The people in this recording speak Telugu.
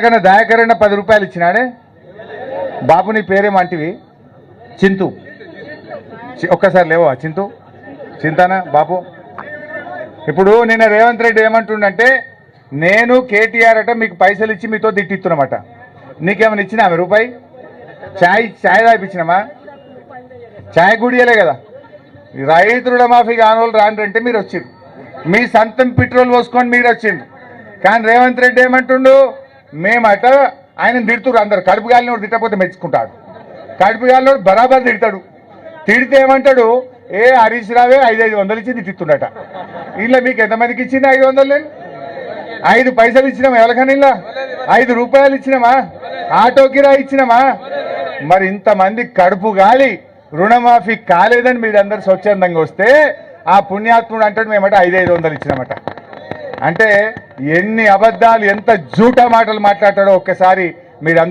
ఎవరికైనా దయాకరణ పది రూపాయలు ఇచ్చినాడే? బాబు నీ పేరేమంటివి చింతు. ఒక్కసారి లేవా? చింతు? చింతానా? బాబు? ఇప్పుడు నిన్న రేవంత్ రెడ్డి ఏమంటుండంటే నేను కేటీఆర్ అట మీకు పైసలు ఇచ్చి మీతో తిట్టిస్తున్నామట నీకేమైనా ఇచ్చినా ఆమె రూపాయి? ఛాయ్ ఛాయ్ తాగిపించినామా ఛాయ్ గుడియలే కదా. రైతు రుణమాఫీ కాని వాళ్ళు రాండి అంటే మీరు వచ్చిండ్రు మీ సొంతం పెట్రోల్ పోసుకొని మీరు వచ్చిండ్రు కానీ రేవంత్ రెడ్డి ఏమంటుండు? మేమట ఆయన తిడుతురు అందరు. కడుపు గాలినోడు తిట్టకపోతే మెచ్చుకుంటాడు. కడుపు గాలినోడు బరాబర్ తిడతాడు. తిడితే ఏమంటాడు? ఏ హరీష్ రావే ఐదు ఐదు వందలు ఇచ్చి తిట్టుండట ఇలా మీకు ఎంతమందికి ఇచ్చింది ఐదు వందలు? నేను ఐదు పైసలు ఇచ్చినామా ఎవరికైనా ఇలా ఐదు రూపాయలు ఇచ్చినామా? ఆటో కిరా ఇచ్చినామా? మరి ఇంతమంది కడుపు గాలి రుణమాఫీ కాలేదని మీరందరూ స్వచ్ఛందంగా వస్తే ఆ పుణ్యాత్ముడు అంటాడు మేమట ఐదు ఐదు వందలు ఇచ్చినామట. అంటే ఎన్ని అబద్ధాలు ఎంత జూటా మాటలు మాట్లాడతాడో ఒక్కసారి మీరు